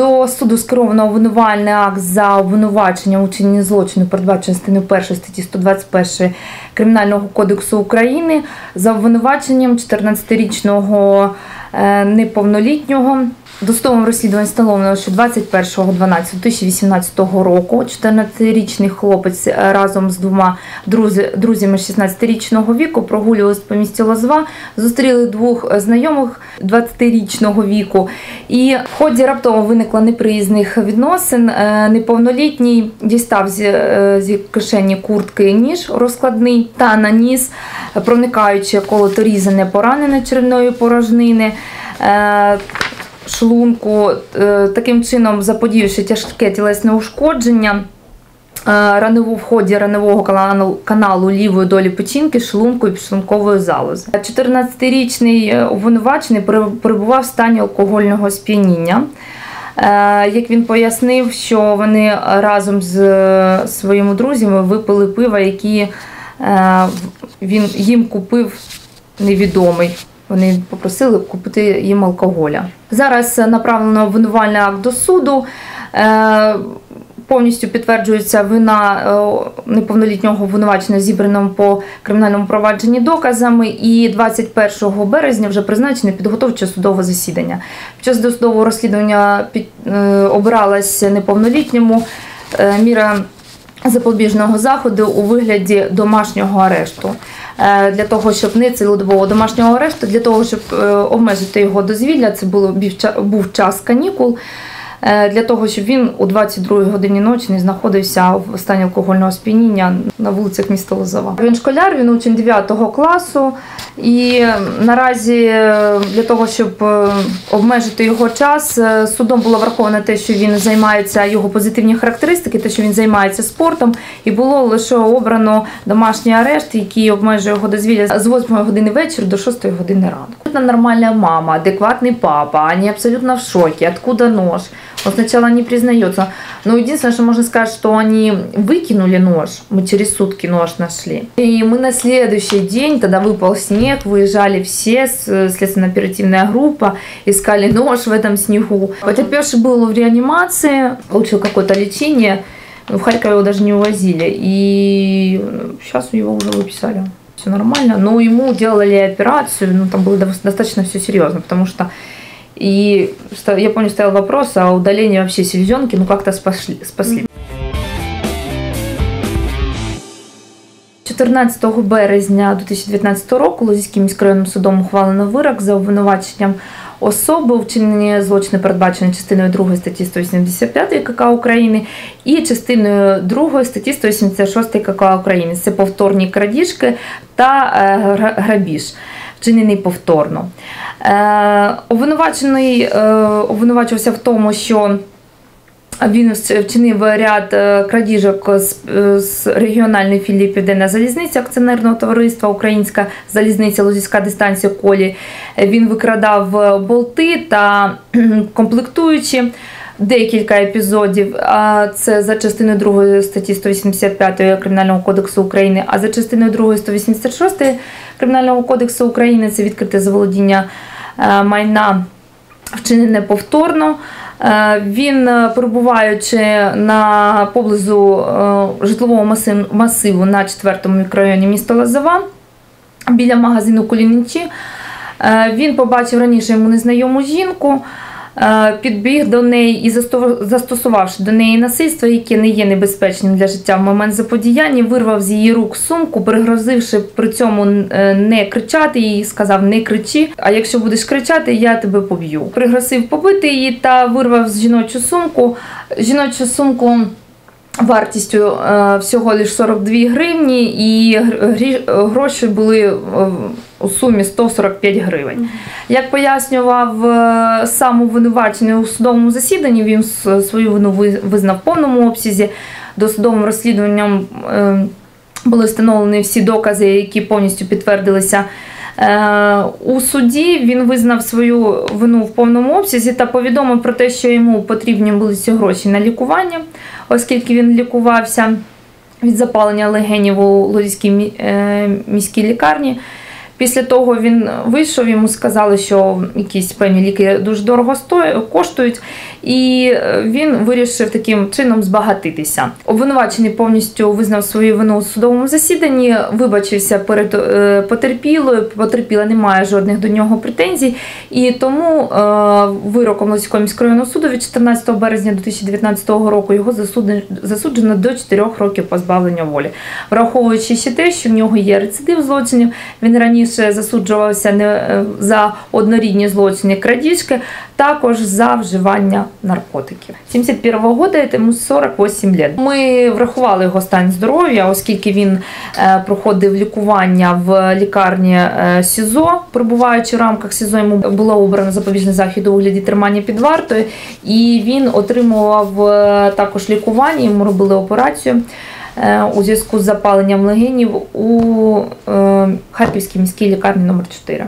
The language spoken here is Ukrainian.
До суду скеровано обвинувальний акт за обвинувачення у чиненні злочину, передбачено частиною 1 статті 121 Кримінального кодексу України за обвинуваченням 14-річного е, неповнолітнього. Досудовим розслідуванням встановлено, що 21.12.2018 року 14-річний хлопець е, разом з двома друзями 16-річного віку прогулювалися по місті Лозва, зустріли двох е, знайомих 20-річного віку. І в ході раптово виникло неприязних відносин. Е, Неповнолітній дістав е, кишені куртки ніж розкладний та наніс, проникаючи колоторізане поранене черевної порожнини. Шлунку, е, таким чином заподіявши тяжке тілесне ушкодження. е, Раневу в ході раневого каналу, каналу лівої долі печінки, шлунку і підшлункової залози. 14-річний е, обвинувачений перебував в стані алкогольного сп'яніння. Як він пояснив, що вони разом з своїми друзями випили пива, які він їм купив невідомий. Вони попросили купити їм алкоголя. Зараз направлено обвинувальний акт до суду. Е, Повністю підтверджується вина е, неповнолітнього обвинувачення зібраним по кримінальному провадженні доказами. І 21 березня вже призначене підготовче судове засідання. Під час досудового розслідування е, обиралась неповнолітньому міра запобіжного заходу у вигляді домашнього арешту. Е, Для того, щоб не цілодобового домашнього арешту, для того, щоб е, обмежити його дозвілля, це було був час канікул. Е, Для того, щоб він у 22 годині ночі не знаходився в стані алкогольного сп'яніння на вулицях міста Лозова. Він школяр, він учень 9 класу, і наразі е, для того, щоб е, обмежити його час, судом було враховано те, що він займається його позитивні характеристики, те, що він займається спортом, і було лише обрано домашній арешт, який обмежує його дозвілля з 8 години вечора до 6 години ранку. Нормальная мама, адекватный папа, они абсолютно в шоке. Откуда нож? Он сначала не признается. Но единственное, что можно сказать, что они выкинули нож. Мы через сутки нож нашли. И мы на следующий день, тогда выпал снег, выезжали все, с- следственно-оперативная группа, искали нож в этом снегу. Потерпевший был в реанимации, получил какое-то лечение. но В Харьков его даже не увозили. И сейчас его уже выписали. Все нормально. Но ему делали операцию, ну там было достаточно все серьезно, потому что и я помню, стоял вопрос о удалении вообще селезенки, ну как-то спасли. спасли. 14 березня 2019 року Лозівським міськрайонним судом ухвалено вирок за обвинуваченням особи у вчиненні злочину, передбаченої частиною 2 статті 185 КК України і частиною 2 статті 186 КК України. Це повторні крадіжки та е, грабіж, вчинений повторно. Е, Обвинувачений е, обвинувачувався в тому, що він вчинив ряд е, крадіжок з, регіональної філії Південна залізниця акціонерного товариства Українська залізниця Лозівська дистанція колі. Він викрадав болти та комплектуючі. Декілька епізодів. А Це за частиною 2 статті 185 Кримінального кодексу України, а за частиною 2 186 Кримінального кодексу України це відкрите заволодіння е, майна вчинене повторно. Е, Він, е, перебуваючи на поблизу житлового масиву на 4-му мікрорайоні міста Лозова, біля магазину Кулінічі, е, він побачив раніше йому незнайому жінку, підбіг до неї і застосу- застосувавши до неї насильство, яке не є небезпечним для життя в момент заподіяння, вирвав з її рук сумку, пригрозивши при цьому е, не кричати їй, сказав не кричи, а якщо будеш кричати, я тебе поб'ю. Пригрозив побити її та вирвав з жіночу сумку. Жіночу сумку вартістю е, всього лише 42 гривні, і гроші були е, у сумі 145 гривень. Як пояснював е, сам обвинувачений у судовому засіданні, він свою вину визнав в повному обсязі. Досудовим розслідуванням е, були встановлені всі докази, які повністю підтвердилися. Е, У суді він визнав свою вину в повному обсязі та повідомив про те, що йому потрібні були ці гроші на лікування, оскільки він лікувався від запалення легенів у Лозівській е, міській лікарні. Після того він вийшов, йому сказали, що якісь певні ліки дуже дорого коштують, і е, він вирішив таким чином збагатитися. Обвинувачений повністю визнав свою вину у судовому засіданні, вибачився перед е, потерпілою. Потерпіла не має жодних до нього претензій, і тому е, вироком Луцького міськрайонного суду від 14 березня 2019 року його засуджено до 4 років позбавлення волі. Враховуючи ще те, що в нього є рецидив злочинів, він раніше засуджувався не е, за однорідні злочини крадіжки, також за вживання наркотиків. 71-го года йому 48 лет. Ми врахували його стан здоров'я, оскільки він е, проходив лікування в лікарні е, СІЗО, перебуваючи в рамках СІЗО, йому було обрано запобіжний захід у вигляді тримання під вартою, і він отримував також лікування. Йому робили операцію у зв'язку з запаленням легенів у е, Харківській міській лікарні номер 4